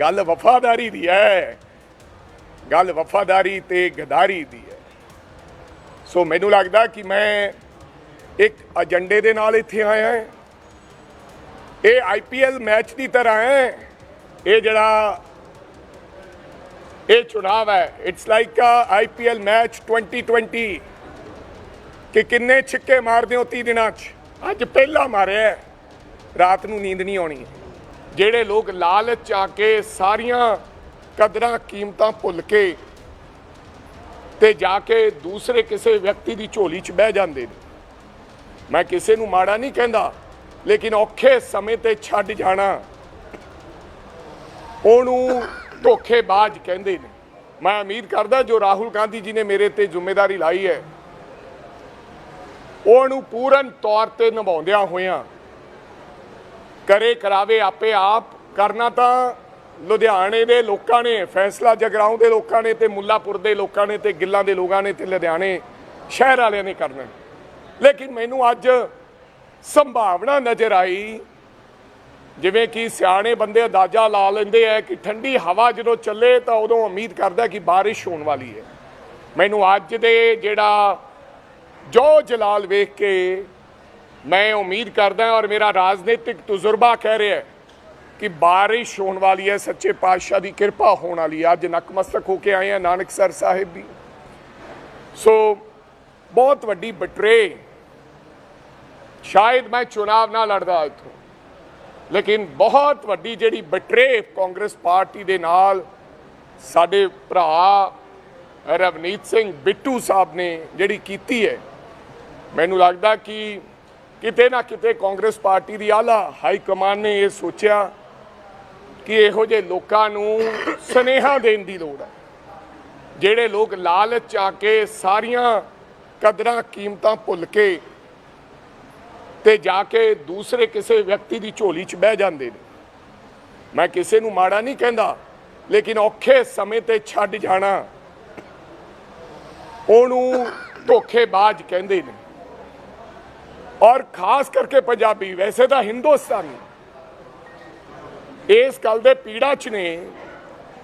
ਗੱਲ ਵਫਾਦਾਰੀ ਦੀ ਹੈ। ਗੱਲ ਵਫਾਦਾਰੀ ਤੇ ਗਦਾਰੀ ਦੀ ਹੈ। ਸੋ ਮੈਨੂੰ ਲੱਗਦਾ ਕਿ ਮੈਂ ਇੱਕ ਏਜੰਡੇ ਦੇ ਨਾਲ ਇੱਥੇ ਆਇਆ ਹਾਂ। ਇਹ ਆਈਪੀਐਲ ਮੈਚ ਦੀ ਤਰ੍ਹਾਂ ਹੈ। ਇਹ ਜਿਹੜਾ ਇਹ ਚੁਣਾਵ ਹੈ it's like uh IPL match 2020 ਕਿ ਕਿੰਨੇ ਛਿੱਕੇ ਮਾਰਦੇ ਹੋ 30 ਦਿਨਾਂ 'ਚ? ਅੱਜ ਪਹਿਲਾ ਮਾਰਿਆ। ਰਾਤ ਨੂੰ ਨੀਂਦ ਨਹੀਂ ਆਉਣੀ। ਜਿਹੜੇ ਲੋਕ ਲਾਲਚ ਆ ਕੇ ਸਾਰੀਆਂ ਕਦਰਾਂ ਕੀਮਤਾਂ ਭੁੱਲ ਕੇ ਤੇ ਜਾ ਕੇ ਦੂਸਰੇ ਕਿਸੇ ਵਿਅਕਤੀ ਦੀ ਝੋਲੀ 'ਚ ਬਹਿ ਜਾਂਦੇ ਨੇ। ਮੈਂ ਕਿਸੇ ਨੂੰ ਮਾੜਾ ਨਹੀਂ ਕਹਿੰਦਾ, ਲੇਕਿਨ ਔਖੇ ਸਮੇਂ ਤੇ ਛੱਡ ਜਾਣਾ, ਉਹਨੂੰ ਧੋਖੇਬਾਜ਼ ਕਹਿੰਦੇ ਨੇ। ਮੈਂ ਉਮੀਦ ਕਰਦਾ ਜੋ ਰਾਹੁਲ ਗਾਂਧੀ ਜੀ ਨੇ ਮੇਰੇ ਤੇ ਜ਼ਿੰਮੇਵਾਰੀ ਲਾਈ ਹੈ, ਉਹਨੂੰ ਪੂਰਨ ਤੌਰ ਤੇ ਨਿਭਾਉਂਦਿਆਂ ਹੋਇਆਂ ਕਰੇ ਕਰਾਵੇ ਆਪੇ ਆਪ ਕਰਨਾ ਤਾਂ ਲੁਧਿਆਣੇ ਦੇ ਲੋਕਾਂ ਨੇ, ਫੈਸਲਾ ਜਗਰਾਉਂ ਦੇ ਲੋਕਾਂ ਨੇ ਤੇ ਮੁੱਲਾਪੁਰ ਦੇ ਲੋਕਾਂ ਨੇ ਤੇ ਗਿੱਲਾਂ ਦੇ ਲੋਕਾਂ ਨੇ ਤੇ ਲੁਧਿਆਣੇ ਸ਼ਹਿਰ ਵਾਲਿਆਂ ਨੇ ਕਰਨਾ। ਲੇਕਿਨ ਮੈਨੂੰ ਅੱਜ ਸੰਭਾਵਨਾ ਨਜ਼ਰ ਆਈ, ਜਿਵੇਂ ਕਿ ਸਿਆਣੇ ਬੰਦੇ ਅੰਦਾਜ਼ਾ ਲਾ ਲੈਂਦੇ ਆ ਕਿ ਠੰਡੀ ਹਵਾ ਜਦੋਂ ਚੱਲੇ ਤਾਂ ਉਦੋਂ ਉਮੀਦ ਕਰਦਾ ਕਿ ਬਾਰਿਸ਼ ਹੋਣ ਵਾਲੀ ਹੈ। ਮੈਨੂੰ ਅੱਜ ਦੇ ਜਿਹੜਾ ਜੋ ਜਲਾਲ ਵੇਖ ਕੇ ਮੈਂ ਉਮੀਦ ਕਰਦਾ ਔਰ ਮੇਰਾ ਰਾਜਨੀਤਿਕ ਤਜਰਬਾ ਕਹਿ ਰਿਹਾ ਹੈ ਕਿ ਬਾਰਿਸ਼ ਹੋਣ ਵਾਲੀ ਹੈ, ਸੱਚੇ ਪਾਤਸ਼ਾਹ ਦੀ ਕਿਰਪਾ ਹੋਣ ਵਾਲੀ ਹੈ। ਅੱਜ ਨਕਮਸਤਕ ਹੋ ਕੇ ਆਏ ਆ ਨਾਨਕਸਰ ਸਾਹਿਬ ਵੀ। ਸੋ ਬਹੁਤ ਵੱਡੀ ਬਟਰੇ। ਸ਼ਾਇਦ ਮੈਂ ਚੁਣਾਵ ਨਾ ਲੜਦਾ ਇੱਥੋਂ। ਲੇਕਿਨ ਬਹੁਤ ਵੱਡੀ ਜਿਹੜੀ ਬਟਰੇ ਕਾਂਗਰਸ ਪਾਰਟੀ ਦੇ ਨਾਲ ਸਾਡੇ ਭਰਾ ਰਵਨੀਤ ਸਿੰਘ ਬਿੱਟੂ ਸਾਹਿਬ ਨੇ ਜਿਹੜੀ ਕੀਤੀ ਹੈ, ਮੈਨੂੰ ਲੱਗਦਾ ਕਿ ਕਿਤੇ ਨਾ ਕਿਤੇ ਕਾਂਗਰਸ ਪਾਰਟੀ ਦੀ ਆਲਾ ਹਾਈ ਕਮਾਨ ਨੇ ਇਹ ਸੋਚਿਆ ਕਿ ਇਹੋ ਜਿਹੇ ਲੋਕਾਂ ਨੂੰ ਸਨੇਹਾ ਦੇਣ ਦੀ ਲੋੜ ਹੈ। ਜਿਹੜੇ ਲੋਕ ਲਾਲਚ ਆ ਕੇ ਸਾਰੀਆਂ ਕਦਰਾਂ ਕੀਮਤਾਂ ਭੁੱਲ ਕੇ ਤੇ ਜਾ ਕੇ ਦੂਸਰੇ ਕਿਸੇ ਵਿਅਕਤੀ ਦੀ ਝੋਲੀ 'ਚ ਬਹਿ ਜਾਂਦੇ ਨੇ। ਮੈਂ ਕਿਸੇ ਨੂੰ ਮਾੜਾ ਨਹੀਂ ਕਹਿੰਦਾ, ਲੇਕਿਨ ਔਖੇ ਸਮੇਂ ਤੇ ਛੱਡ ਜਾਣਾ ਉਹਨੂੰ ਧੋਖੇਬਾਜ਼ ਕਹਿੰਦੇ ਨੇ। ਔਰ ਖਾਸ ਕਰਕੇ ਪੰਜਾਬੀ, ਵੈਸੇ ਤਾਂ ਹਿੰਦੁਸਤਾਨੀ। ਇਸ ਗੱਲ ਦੇ ਪੀੜਾ 'ਚ ਨੇ,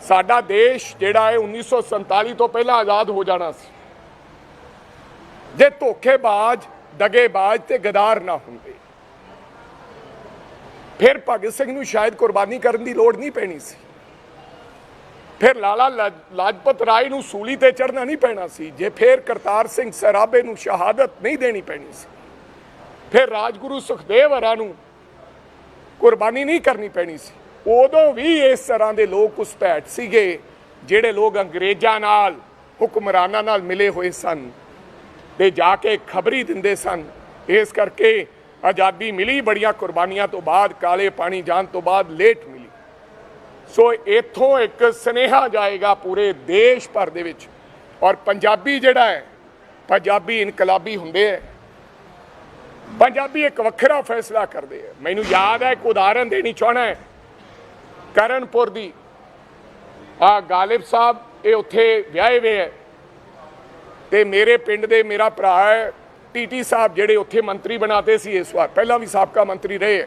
ਸਾਡਾ ਦੇਸ਼ ਜਿਹੜਾ ਹੈ 1947 ਤੋਂ ਪਹਿਲਾਂ ਆਜ਼ਾਦ ਹੋ ਜਾਣਾ ਸੀ। ਜੇ ਧੋਖੇਬਾਜ਼ ਦਗੇਬਾਜ਼ ਤੇ ਗਦਾਰ ਨਾ ਹੁੰਦੇ। ਫਿਰ ਭਗਤ ਸਿੰਘ ਨੂੰ ਸ਼ਾਇਦ ਕੁਰਬਾਨੀ ਕਰਨ ਦੀ ਲੋੜ ਨਹੀਂ ਪੈਣੀ ਸੀ। ਫਿਰ ਲਾਲਾ ਲਾਜਪਤ ਰਾਏ ਨੂੰ ਸੂਲੀ ਤੇ ਚੜਨਾ ਨਹੀਂ ਪੈਣਾ ਸੀ। ਜੇ ਫਿਰ ਕਰਤਾਰ ਸਿੰਘ ਸਰਾਭੇ ਨੂੰ ਸ਼ਹਾਦਤ ਨਹੀਂ ਦੇਣੀ ਪੈਣੀ ਸੀ। ਫਿਰ ਰਾਜਗੁਰੂ ਸੁਖਦੇਵ ਹਰਾਂ ਨੂੰ ਕੁਰਬਾਨੀ ਨਹੀਂ ਕਰਨੀ ਪੈਣੀ ਸੀ। ਉਦੋਂ ਵੀ ਇਸ ਤਰ੍ਹਾਂ ਦੇ ਲੋਕ ਉਸ ਭੈਟ ਸੀਗੇ, ਜਿਹੜੇ ਲੋਕ ਅੰਗਰੇਜ਼ਾਂ ਨਾਲ, ਹੁਕਮਰਾਨਾਂ ਨਾਲ ਮਿਲੇ ਹੋਏ ਸਨ ਤੇ ਜਾ ਕੇ ਖਬਰੀ ਦਿੰਦੇ ਸਨ। ਇਸ ਕਰਕੇ ਆਜ਼ਾਦੀ ਮਿਲੀ, ਬੜੀਆਂ ਕੁਰਬਾਨੀਆਂ ਤੋਂ ਬਾਅਦ, ਕਾਲੇ ਪਾਣੀ ਜਾਣ ਤੋਂ ਬਾਅਦ ਲੇਟ ਮਿਲੀ। ਸੋ ਇਥੋਂ ਇੱਕ ਸਨੇਹਾ ਜਾਏਗਾ ਪੂਰੇ ਦੇਸ਼ ਭਰ ਦੇ ਵਿੱਚ। ਔਰ ਪੰਜਾਬੀ ਜਿਹੜਾ ਹੈ, ਪੰਜਾਬੀ ਇਨਕਲਾਬੀ ਹੁੰਦੇ ਹੈ ਪੰਜਾਬੀ ਇੱਕ ਵੱਖਰਾ ਫੈਸਲਾ ਕਰਦੇ ਹੈ ਮੈਨੂੰ ਯਾਦ ਹੈ, ਇੱਕ ਉਦਾਹਰਨ ਦੇਣੀ ਚਾਹਣਾ ਹੈ। ਕਰਨਪੁਰ ਦੀ। ਆ ਗਾਲਿਬ ਸਾਹਿਬ, ਇਹ ਉੱਥੇ ਵਿਆਹੇ ਹੋਏ ਹੈ ਤੇ ਮੇਰੇ ਪਿੰਡ ਦੇ ਮੇਰਾ ਭਰਾ ਹੈ ਟੀਟੀ ਸਾਹਿਬ, ਜਿਹੜੇ ਉੱਥੇ ਮੰਤਰੀ ਬਣਾਤੇ ਸੀ ਇਸ ਵਾਰ। ਪਹਿਲਾਂ ਵੀ ਸਾਬਕਾ ਮੰਤਰੀ ਰਹੇ ਹੈ।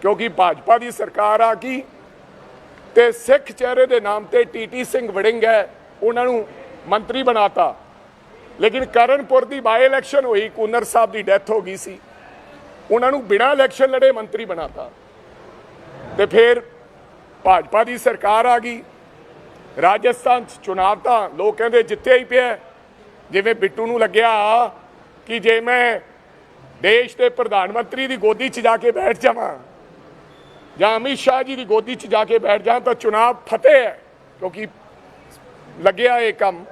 ਕਿਉਂਕਿ ਭਾਜਪਾ ਦੀ ਸਰਕਾਰ ਆ ਗਈ ਤੇ ਸਿੱਖ ਚਿਹਰੇ ਦੇ ਨਾਮ ਤੇ ਟੀਟੀ ਸਿੰਘ ਵੜਿੰਗ ਹੈ, ਉਹਨਾਂ ਨੂੰ ਮੰਤਰੀ ਬਣਾਤਾ। ਲੇਕਿਨ ਕਰਨਪੁਰ ਦੀ ਬਾਈ ਇਲੈਕਸ਼ਨ ਹੋਈ, ਕੂਨਰ ਸਾਹਿਬ ਦੀ ਡੈਥ ਹੋ ਗਈ ਸੀ। ਉਹਨਾਂ ਨੂੰ ਬਿਨਾਂ ਇਲੈਕਸ਼ਨ ਲੜੇ ਮੰਤਰੀ ਬਣਾਤਾ। ਤੇ ਫਿਰ ਭਾਜਪਾ ਦੀ ਸਰਕਾਰ ਆ ਗਈ। ਰਾਜਸਥਾਨ ਚ ਚੁਣਾਵ ਤਾਂ ਲੋਕ ਕਹਿੰਦੇ ਜਿੱਤੇ ਹੀ ਪਿਆ। ਜਿਵੇਂ ਬਿੱਟੂ ਨੂੰ ਲੱਗਿਆ ਕਿ ਜੇ ਮੈਂ ਦੇਸ਼ ਦੇ ਪ੍ਰਧਾਨ ਮੰਤਰੀ ਦੀ ਗੋਦੀ 'ਚ ਜਾ ਕੇ ਬੈਠ ਜਾਵਾਂ ਜਾਂ ਅਮਿਤ ਸ਼ਾਹ ਜੀ ਦੀ ਗੋਦੀ 'ਚ ਜਾ ਕੇ ਬੈਠ ਜਾਵਾਂ ਤਾਂ ਚੁਣਾਵ ਫਤਿਹ ਹੈ, ਕਿਉਂਕਿ ਲੱਗਿਆ ਇਹ ਕੰਮ।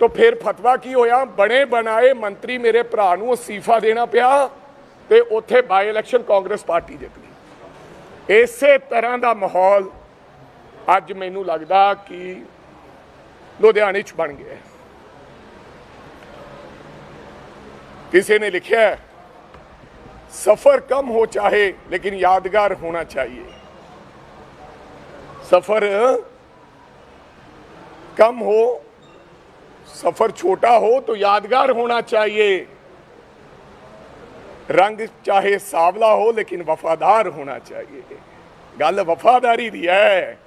ਤਾਂ ਫਿਰ ਫਤਵਾ ਕੀ ਹੋਇਆ? ਬਣੇ ਬਣਾਏ ਮੰਤਰੀ ਮੇਰੇ ਭਰਾ ਨੂੰ ਅਸੀਫਾ ਦੇਣਾ ਪਿਆ ਤੇ ਉੱਥੇ ਬਾਈ ਇਲੈਕਸ਼ਨ ਕਾਂਗਰਸ ਪਾਰਟੀ ਜਿੱਤ ਗਈ। ਇਸੇ ਤਰ੍ਹਾਂ ਦਾ ਮਾਹੌਲ ਅੱਜ ਮੈਨੂੰ ਲੱਗਦਾ ਕਿ ਲੁਧਿਆਣੇ 'ਚ ਬਣ ਗਿਆ ਕਿਸੇ ਨੇ ਲਿਖਿਆ ਸਫਰ ਕਮ ਹੋ ਚਾਹੇ, ਲੇਕਿਨ ਯਾਦਗਾਰ ਹੋਣਾ ਚਾਹੀਏ। ਸਫਰ ਕਮ ਹੋ सफर छोटा हो तो यादगार होना चाहिए रंग चाहे सावला हो लेकिन वफादार होना चाहिए ਗੱਲ ਵਫਾਦਾਰੀ ਦੀ ਹੈ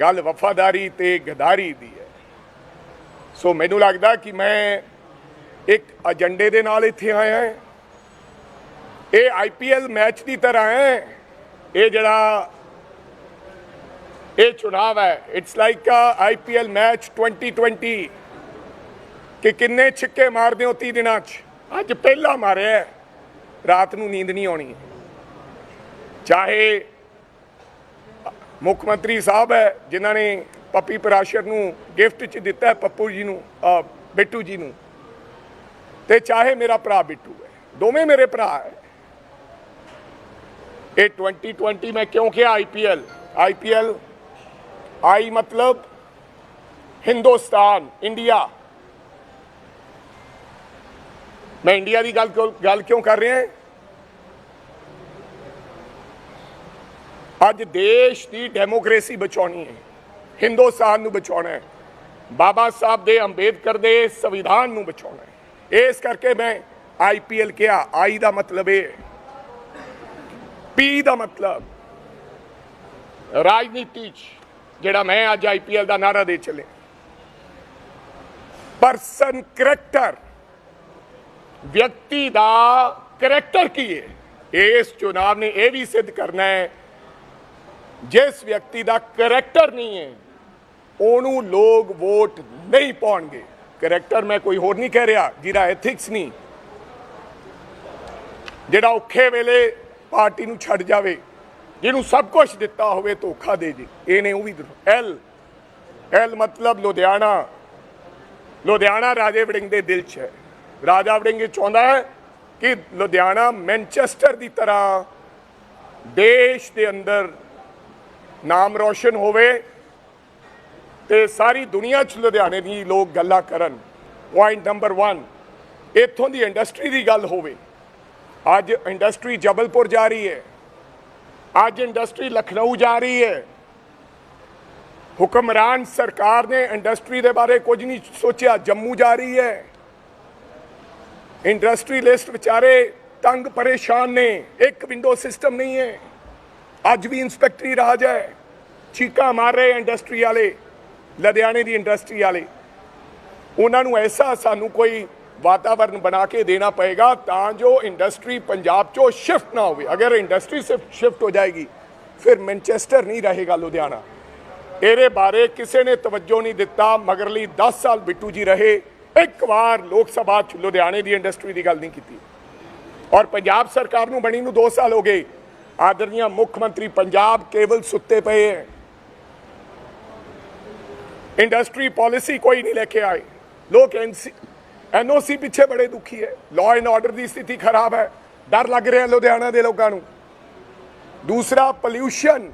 ਗੱਲ ਵਫਾਦਾਰੀ ਤੇ ਗਦਾਰੀ ਦੀ ਹੈ ਸੋ ਮੈਨੂੰ ਲੱਗਦਾ ਕਿ ਮੈਂ ਇੱਕ ਏਜੰਡੇ ਦੇ ਨਾਲ ਇੱਥੇ ਆਇਆ ਹਾਂ ਇਹ ਆਈਪੀਐਲ ਮੈਚ ਦੀ ਤਰ੍ਹਾਂ ਹੈ ਇਹ ਜਿਹੜਾ ਇਹ ਚੁਣਾਵ ਹੈ it's like a IPL match 2020 ਕਿ ਕਿੰਨੇ ਛਿੱਕੇ ਮਾਰਦੇ ਹੋ 30 ਦਿਨਾਂ 'ਚ? ਅੱਜ ਪਹਿਲਾ ਮਾਰਿਆ ਰਾਤ ਨੂੰ ਨੀਂਦ ਨਹੀਂ ਆਉਣੀ। ਚਾਹੇ ਮੁੱਖ ਮੰਤਰੀ ਸਾਹਿਬ ਹੈ, ਜਿਨ੍ਹਾਂ ਨੇ ਪੱਪੀ ਪਰਾਸ਼ਰ ਨੂੰ ਗਿਫਟ 'ਚ ਦਿੱਤਾ ਹੈ, ਪੱਪੂ ਜੀ ਨੂੰ ਬਿੱਟੂ ਜੀ ਨੂੰ। ਤੇ ਚਾਹੇ ਮੇਰਾ ਭਰਾ ਬਿੱਟੂ ਹੈ। ਦੋਵੇਂ ਮੇਰੇ ਭਰਾ ਹੈ। ਇਹ 2020 ਮੈਂ ਕਿਉਂ ਕਿਹਾ ਆਈਪੀਐਲ ਆਈਪੀਐਲ ਆਈ ਮਤਲਬ ਹਿੰਦੁਸਤਾਨ, ਇੰਡੀਆ। ਮੈਂ ਇੰਡੀਆ ਦੀ ਗੱਲ ਗੱਲ ਕਿਉਂ ਕਰ ਰਿਹਾ ਅੱਜ ਦੇਸ਼ ਦੀ ਡੈਮੋਕ੍ਰੇਸੀ ਬਚਾਉਣੀ ਹੈ। ਹਿੰਦੁਸਤਾਨ ਨੂੰ ਬਚਾਉਣਾ ਹੈ। ਬਾਬਾ ਸਾਹਿਬ ਦੇ ਅੰਬੇਦਕਰ ਦੇ ਸੰਵਿਧਾਨ ਨੂੰ ਬਚਾਉਣਾ ਹੈ। ਇਸ ਕਰਕੇ ਮੈਂ ਆਈਪੀਐਲ ਕਿਹਾ, ਆਈ ਦਾ ਮਤਲਬ ਇਹ ਹੈ। ਪੀ ਦਾ ਮਤਲਬ। ਰਾਜਨੀਤੀ ਚ ਜਿਹੜਾ ਮੈਂ ਅੱਜ ਆਈਪੀਐਲ ਦਾ ਨਾਰਾ ਦੇ ਚੱਲੇ ਪਰਸਨ ਕਰੈਕਟਰ। ਵਿਅਕਤੀ ਦਾ ਕਰੈਕਟਰ ਕੀ ਹੈ ਇਸ ਚੁਣਾਵ ਨੇ ਇਹ ਵੀ ਸਿੱਧ ਕਰਨਾ ਹੈ, ਜਿਸ ਵਿਅਕਤੀ ਦਾ ਕਰੈਕਟਰ ਨਹੀਂ ਹੈ ਉਹਨੂੰ ਲੋਕ ਵੋਟ ਨਹੀਂ ਪਾਉਣਗੇ। ਕਰੈਕਟਰ ਮੈਂ ਕੋਈ ਹੋਰ ਨਹੀਂ ਕਹਿ ਰਿਹਾ, ਜਿਹਦਾ ਐਥਿਕਸ ਨਹੀਂ। ਜਿਹੜਾ ਔਖੇ ਵੇਲੇ ਪਾਰਟੀ ਨੂੰ ਛੱਡ ਜਾਵੇ, ਜਿਹਨੂੰ ਸਭ ਕੁਝ ਦਿੱਤਾ ਹੋਵੇ, ਧੋਖਾ ਦੇ ਜੇ। ਇਹਨੇ ਉਹ ਵੀ ਐਲ ਐਲ ਮਤਲਬ ਲੁਧਿਆਣਾ। ਲੁਧਿਆਣਾ ਰਾਜੇ ਵੜਿੰਗ ਦੇ ਦਿਲ 'ਚ ਹੈ। ਰਾਜਾ ਵੜਿੰਗ ਇਹ ਚਾਹੁੰਦਾ ਹੈ ਕਿ ਲੁਧਿਆਣਾ, ਮੈਨਚੈਸਟਰ ਦੀ ਤਰ੍ਹਾਂ ਦੇਸ਼ ਦੇ ਅੰਦਰ ਨਾਮ ਰੋਸ਼ਨ ਹੋਵੇ ਤੇ ਸਾਰੀ ਦੁਨੀਆ 'ਚ ਲੁਧਿਆਣੇ ਦੀ ਲੋਕ ਗੱਲਾਂ ਕਰਨ। ਪੁਆਇੰਟ ਨੰਬਰ 1 ਇੱਥੋਂ ਦੀ ਇੰਡਸਟਰੀ ਦੀ ਗੱਲ ਹੋਵੇ। ਅੱਜ ਇੰਡਸਟਰੀ ਜਬਲਪੁਰ ਜਾ ਰਹੀ ਹੈ। ਅੱਜ ਇੰਡਸਟਰੀ ਲਖਨਊ ਜਾ ਰਹੀ ਹੈ। ਹੁਕਮਰਾਨ ਸਰਕਾਰ ਨੇ ਇੰਡਸਟਰੀ ਦੇ ਬਾਰੇ ਕੁਝ ਨਹੀਂ ਸੋਚਿਆ, ਜੰਮੂ ਜਾ ਰਹੀ ਹੈ। ਇੰਡਸਟਰੀਲਿਸਟ ਵਿਚਾਰੇ ਤੰਗ ਪਰੇਸ਼ਾਨ ਨੇ। ਇੱਕ ਵਿੰਡੋ ਸਿਸਟਮ ਨਹੀਂ ਹੈ। ਅੱਜ ਵੀ ਇੰਸਪੈਕਟਰੀ ਰਾਜ ਹੈ। ਚੀਕਾ ਮਾਰ ਰਹੇ ਇੰਡਸਟਰੀ ਵਾਲੇ, ਲੁਧਿਆਣੇ ਦੀ ਇੰਡਸਟਰੀ ਵਾਲੇ। ਉਹਨਾਂ ਨੂੰ ਐਸਾ ਸਾਨੂੰ ਕੋਈ ਵਾਤਾਵਰਨ ਬਣਾ ਕੇ ਦੇਣਾ ਪਏਗਾ ਤਾਂ ਜੋ ਇੰਡਸਟਰੀ ਪੰਜਾਬ ਚੋਂ ਸ਼ਿਫਟ ਨਾ ਹੋਵੇ। ਅਗਰ ਇੰਡਸਟਰੀ ਸ਼ਿਫਟ ਹੋ ਜਾਏਗੀ, ਫਿਰ ਮੈਨਚੈਸਟਰ ਨਹੀਂ ਰਹੇਗਾ ਲੁਧਿਆਣਾ। ਇਹਦੇ ਬਾਰੇ ਕਿਸੇ ਨੇ ਤਵੱਜੋ ਨਹੀਂ ਦਿੱਤਾ। ਮਗਰਲੀ 10 ਸਾਲ ਬਿੱਟੂ ਜੀ ਰਹੇ। ਇੱਕ ਵਾਰ ਲੋਕ ਸਭਾ ਚ ਲੁਧਿਆਣੇ ਦੀ ਇੰਡਸਟਰੀ ਦੀ ਗੱਲ ਨਹੀਂ ਕੀਤੀ। ਔਰ ਪੰਜਾਬ ਸਰਕਾਰ ਨੂੰ ਬਣੀ ਨੂੰ 2 ਸਾਲ ਹੋ ਗਏ। ਆਦਰਨੀय ਮੁੱਖ ਮੰਤਰੀ ਪੰਜਾਬ ਕੇਵਲ ਸੁੱਤੇ ਪਏ ਹੈ ਇੰਡਸਟਰੀ ਪਾਲਿਸੀ ਕੋਈ ਨਹੀਂ ਲੈ ਕੇ ਆਏ। ਲੋਕ ਐਨਓਸੀ ਪਿੱਛੇ ਬੜੇ ਦੁਖੀ ਹੈ ਲਾਅ ਐਂਡ ਆਰਡਰ ਦੀ ਸਥਿਤੀ ਖਰਾਬ ਹੈ ਡਰ ਲੱਗ ਰਿਹਾ ਲੁਧਿਆਣਾ ਦੇ ਲੋਕਾਂ ਨੂੰ। ਦੂਸਰਾ ਪੋਲਿਊਸ਼ਨ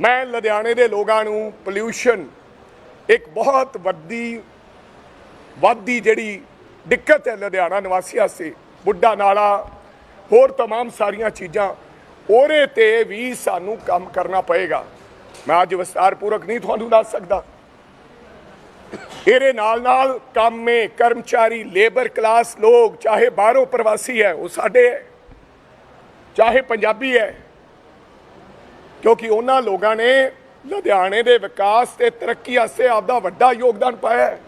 ਮੈਂ ਲੁਧਿਆਣੇ ਦੇ ਲੋਕਾਂ ਨੂੰ ਪੋਲਿਊਸ਼ਨ ਇੱਕ ਬਹੁਤ ਵੱਡੀ ਵੱਧਦੀ ਜਿਹੜੀ ਦਿੱਕਤ ਹੈ ਲੁਧਿਆਣਾ ਨਿਵਾਸੀਆਂ ਸੇ ਬੁੱਢਾ ਨਾਲਾ ਹੋਰ तमाम ਸਾਰੀਆਂ ਚੀਜ਼ਾਂ ਉਹਦੇ ਤੇ ਵੀ ਸਾਨੂੰ ਕੰਮ ਕਰਨਾ ਪਏਗਾ ਮੈਂ ਅੱਜ ਵਿਸਤਾਰਪੂਰਕ ਨਹੀਂ ਤੁਹਾਨੂੰ ਦੱਸ ਸਕਦਾ ਇਹਦੇ ਨਾਲ ਨਾਲ ਕੰਮੇ ਕਰਮਚਾਰੀ ਲੇਬਰ ਕਲਾਸ ਲੋਕ ਚਾਹੇ ਬਾਹਰੋਂ ਪ੍ਰਵਾਸੀ ਹੈ ਉਹ ਸਾਡੇ ਹੈ ਚਾਹੇ ਪੰਜਾਬੀ ਹੈ ਕਿਉਂਕਿ ਉਹਨਾਂ ਲੋਕਾਂ ਨੇ ਲੁਧਿਆਣੇ ਦੇ ਵਿਕਾਸ ਤੇ ਤਰੱਕੀ ਵਾਸਤੇ ਆਪਦਾ ਵੱਡਾ ਯੋਗਦਾਨ ਪਾਇਆ ਹੈ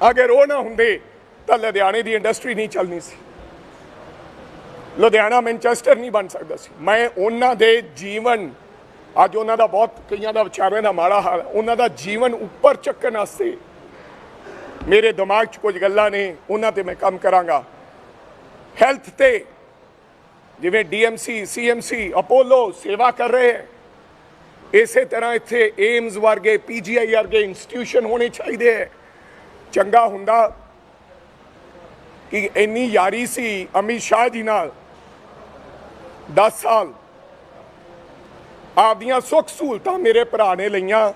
ਅਗਰ ਉਹ ਨਾ ਹੁੰਦੇ, ਤਾਂ ਲੁਧਿਆਣੇ ਦੀ ਇੰਡਸਟਰੀ ਨਹੀਂ ਚੱਲਣੀ ਸੀ। ਲੁਧਿਆਣਾ ਮੈਨਚੈਸਟਰ ਨਹੀਂ ਬਣ ਸਕਦਾ ਸੀ। ਮੈਂ ਉਹਨਾਂ ਦੇ ਜੀਵਨ, ਅੱਜ ਉਹਨਾਂ ਦਾ ਬਹੁਤ, ਕਈਆਂ ਦਾ ਵਿਚਾਰਿਆਂ ਦਾ ਮਾੜਾ ਹਾਲ, ਉਹਨਾਂ ਦਾ ਜੀਵਨ ਉੱਪਰ ਚੱਕਣ ਵਾਸਤੇ ਮੇਰੇ ਦਿਮਾਗ 'ਚ ਕੁਝ ਗੱਲਾਂ ਨੇ, ਉਹਨਾਂ ਤੇ ਮੈਂ ਕੰਮ ਕਰਾਂਗਾ। ਹੈਲਥ ਤੇ, ਜਿਵੇਂ ਡੀਐਮਸੀ ਸੀਐਮਸੀ ਅਪੋਲੋ ਸੇਵਾ ਕਰ ਰਹੇ ਹੈ। ਇਸੇ ਤਰ੍ਹਾਂ ਇੱਥੇ ਏਮਜ਼ ਵਰਗੇ ਪੀਜੀਆਈ ਵਰਗੇ ਇੰਸਟੀਟਿਊਸ਼ਨ ਹੋਣੇ ਚਾਹੀਦੇ ਹੈ। ਚੰਗਾ ਹੁੰਦਾ ਕਿ ਇੰਨੀ ਯਾਰੀ ਸੀ ਅਮਿਤ ਸ਼ਾਹ ਜੀ ਨਾਲ 10 ਸਾਲ। ਆਪਦੀਆਂ ਸੁੱਖ ਸਹੂਲਤਾਂ ਮੇਰੇ ਭਰਾ ਨੇ ਲਈਆਂ,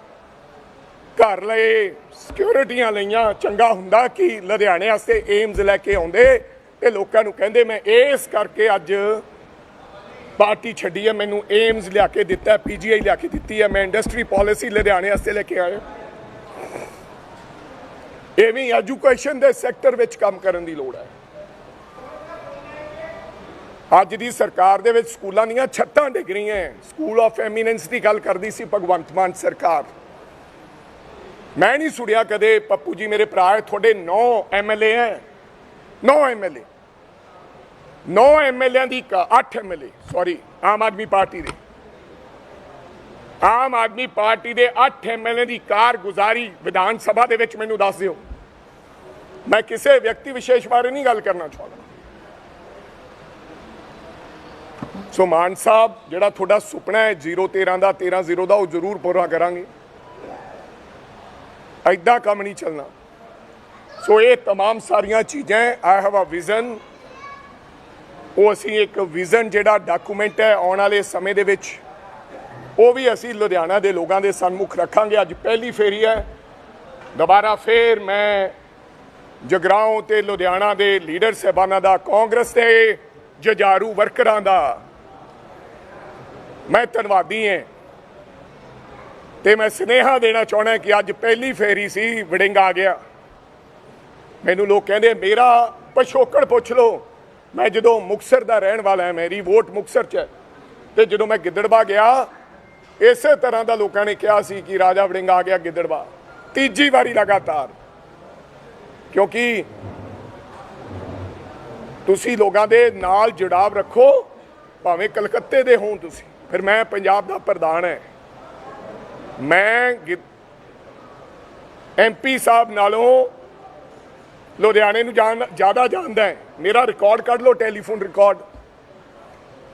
ਘਰ ਲਏ, ਸਿਕਿਉਰਿਟੀਆਂ ਲਈਆਂ, ਚੰਗਾ ਹੁੰਦਾ ਕਿ ਲੁਧਿਆਣੇ ਵਾਸਤੇ ਏਮਜ਼ ਲੈ ਕੇ ਆਉਂਦੇ ਤੇ ਲੋਕਾਂ ਨੂੰ ਕਹਿੰਦੇ, ਮੈਂ ਇਸ ਕਰਕੇ ਅੱਜ ਪਾਰਟੀ ਛੱਡੀ ਹੈ, ਮੈਨੂੰ ਏਮਜ਼ ਲਿਆ ਕੇ ਦਿੱਤਾ ਪੀਜੀਆਈ ਲਿਆ ਕੇ ਦਿੱਤੀ ਹੈ, ਮੈਂ ਇੰਡਸਟਰੀ ਪਾਲਿਸੀ ਲੁਧਿਆਣੇ ਵਾਸਤੇ ਲੈ ਕੇ ਆਇਆ ਇਹ ਵੀ ਐਜੂਕੇਸ਼ਨ ਦੇ ਸੈਕਟਰ ਵਿੱਚ ਕੰਮ ਕਰਨ ਦੀ ਲੋੜ ਹੈ। ਅੱਜ ਦੀ ਸਰਕਾਰ ਦੇ ਵਿੱਚ ਸਕੂਲਾਂ ਦੀਆਂ ਛੱਤਾਂ ਡਿੱਗ ਰਹੀਆਂ ਸਕੂਲ ਆਫ ਐਮੀਨੈਂਸ ਦੀ ਗੱਲ ਕਰਦੀ ਸੀ ਭਗਵੰਤ ਮਾਨ ਸਰਕਾਰ। ਮੈਂ ਨਹੀਂ ਸੁਣਿਆ ਕਦੇ ਪੱਪੂ ਜੀ ਮੇਰੇ ਭਰਾ ਹੈ ਤੁਹਾਡੇ 9 ਐਮਐਲਏ ਹੈ 9 ਐਮਐਲਏ 9 ਐਮਐਲਏਆਂ ਦੀ 8 MLA sorry Aam Aadmi party ਦੇ। ਆਮ ਆਦਮੀ ਪਾਰਟੀ ਦੇ 8 ਐਮਐਲਏ ਦੀ ਕਾਰਗੁਜ਼ਾਰੀ ਵਿਧਾਨ ਸਭਾ ਦੇ ਵਿੱਚ ਮੈਨੂੰ ਦੱਸ ਦਿਓ ਮੈਂ ਕਿਸੇ ਵਿਅਕਤੀ ਵਿਸ਼ੇਸ਼ ਬਾਰੇ ਨਹੀਂ ਗੱਲ ਕਰਨਾ ਚਾਹੁੰਦਾ ਸੋ ਮਾਨ ਸਾਹਿਬ ਜਿਹੜਾ ਤੁਹਾਡਾ ਸੁਪਨਾ ਹੈ 013 ਦਾ 13 ਦਾ ਉਹ ਜ਼ਰੂਰ ਪੂਰਾ ਕਰਾਂਗੇ ਐਦਾਂ ਕੰਮ ਨਹੀਂ ਚੱਲਣਾ ਸੋ ਇਹ तमाम ਸਾਰੀਆਂ ਚੀਜ਼ਾਂ ਆਈ ਹੈਵ ਅ ਵਿਜ਼ਨ ਉਹ ਅਸੀਂ ਇੱਕ ਵਿਜ਼ਨ ਜਿਹੜਾ ਡਾਕੂਮੈਂਟ ਹੈ ਆਉਣ ਵਾਲੇ ਸਮੇਂ ਦੇ ਵਿੱਚ ਉਹ ਵੀ ਅਸੀਂ ਲੁਧਿਆਣਾ ਦੇ ਲੋਕਾਂ ਦੇ ਸਨਮੁਖ ਰੱਖਾਂਗੇ। ਅੱਜ ਪਹਿਲੀ ਫੇਰੀ ਹੈ। ਦੁਬਾਰਾ ਫੇਰ ਮੈਂ ਜਗਰਾਉਂ ਤੇ ਲੁਧਿਆਣਾ ਦੇ ਲੀਡਰ ਸਹਿਬਾਨਾਂ ਦਾ, ਕਾਂਗਰਸ ਦੇ ਜਜਾਰੂ ਵਰਕਰਾਂ ਦਾ ਮੈਂ ਧੰਨਵਾਦੀ ਹਾਂ ਤੇ ਮੈਂ ਸੁਨੇਹਾ ਦੇਣਾ ਚਾਹਣਾ ਕਿ ਅੱਜ ਪਹਿਲੀ ਫੇਰੀ ਸੀ, ਵੜਿੰਗ ਆ ਗਿਆ। ਮੈਨੂੰ ਲੋਕ ਕਹਿੰਦੇ, ਮੇਰਾ ਪਛੋਕੜ ਪੁੱਛ ਲਓ। ਮੈਂ ਜਦੋਂ ਮੁਕਸਰ ਦਾ ਰਹਿਣ ਵਾਲਾ ਹਾਂ, ਮੇਰੀ ਵੋਟ ਮੁਕਸਰ 'ਚ ਹੈ। ਤੇ ਜਦੋਂ ਮੈਂ ਗਿੱਦੜਬਾ ਗਿਆ ਇਸੇ ਤਰ੍ਹਾਂ ਦਾ ਲੋਕਾਂ ਨੇ ਕਿਹਾ ਸੀ ਕਿ ਰਾਜਾ ਵੜਿੰਗ ਆ ਗਿਆ ਗਿੱਦੜਵਾ। ਤੀਜੀ ਵਾਰੀ ਲਗਾਤਾਰ। ਕਿਉਂਕਿ ਤੁਸੀਂ ਲੋਕਾਂ ਦੇ ਨਾਲ ਜੁੜਾਵ ਰੱਖੋ, ਭਾਵੇਂ ਕਲਕੱਤੇ ਦੇ ਹੋਣ ਤੁਸੀਂ। ਫਿਰ ਮੈਂ ਪੰਜਾਬ ਦਾ ਪ੍ਰਧਾਨ ਹੈ। ਮੈਂ ਐਮਪੀ ਸਾਹਿਬ ਨਾਲੋਂ ਲੁਧਿਆਣੇ ਨੂੰ ਜਾਣ ਜ਼ਿਆਦਾ ਜਾਣਦਾ ਹੈ। ਮੇਰਾ ਰਿਕਾਰਡ ਕੱਢ ਲਓ, ਟੈਲੀਫੋਨ ਰਿਕਾਰਡ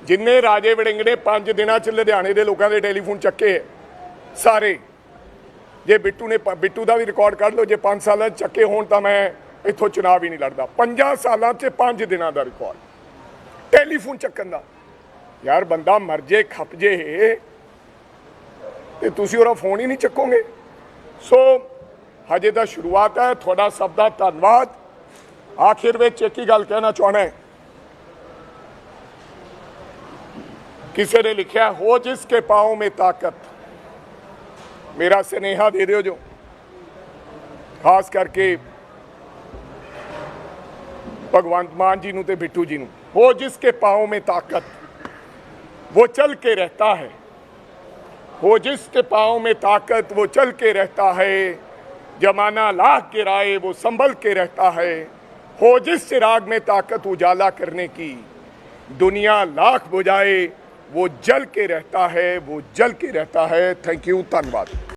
ਜਿੰਨੇ ਰਾਜੇ ਵੜਿੰਗ ਨੇ 5 ਦਿਨਾਂ ਚ ਲੁਧਿਆਣੇ ਦੇ ਲੋਕਾਂ ਦੇ ਟੈਲੀਫੋਨ ਚੱਕੇ ਸਾਰੇ। ਜੇ ਬਿੱਟੂ ਨੇ ਬਿੱਟੂ ਦਾ ਵੀ ਰਿਕਾਰਡ ਕੱਢ ਲਓ, ਜੇ 5 ਸਾਲਾਂ 'ਚ ਚੱਕੇ ਹੋਣ ਤਾਂ ਮੈਂ ਇੱਥੋਂ ਚੁਣਾਵ ਹੀ ਨਹੀਂ ਲੜਦਾ। 5 ਸਾਲਾਂ 'ਚ 5 ਦਿਨਾਂ ਦਾ ਰਿਕਾਰਡ। ਟੈਲੀਫੋਨ ਚੱਕਣ ਦਾ। ਯਾਰ ਬੰਦਾ ਮਰ ਜੇ, ਖੱਪ ਜੇ, ਤੇ ਤੁਸੀਂ ਉਹਦਾ ਫੋਨ ਹੀ ਨਹੀਂ ਚੱਕੋਗੇ। ਸੋ, ਹਜੇ ਤਾਂ ਸ਼ੁਰੂਆਤ ਹੈ। ਤੁਹਾਡਾ ਸਭ ਦਾ ਧੰਨਵਾਦ। ਆਖਿਰ ਵਿੱਚ ਇੱਕ ਹੀ ਗੱਲ ਕਹਿਣਾ ਚਾਹਣਾ ਹੈ। ਕਿਸੇ ਨੇ ਲਿਖਿਆ ਹੋ ਜਿਸ ਕੇ ਪਾਉ ਮੇ ਤਾਕਤ ਮੇਰਾ ਸਨੇਹਾ ਦੇ ਦਿਓ ਜੋ ਖਾਸ ਕਰਕੇ ਭਗਵੰਤ ਮਾਨ ਜੀ ਨੂੰ ਤੇ ਬਿੱਟੂ ਜੀ ਨੂੰ ਹੋ ਜਿਸ ਕੇ ਪਾਉ ਮੇ ਤਾਕਤ वो चल के रहता है वो जिसके पाँव में ताकत वो चल के रहता है जमाना लाख के राय वो संभल के रहता है हो जिस चिराग में ताकत उजाला करने की दुनिया लाख बुझाए वो जल के रहता है वो जल के रहता है थैंक यू धन्यवाद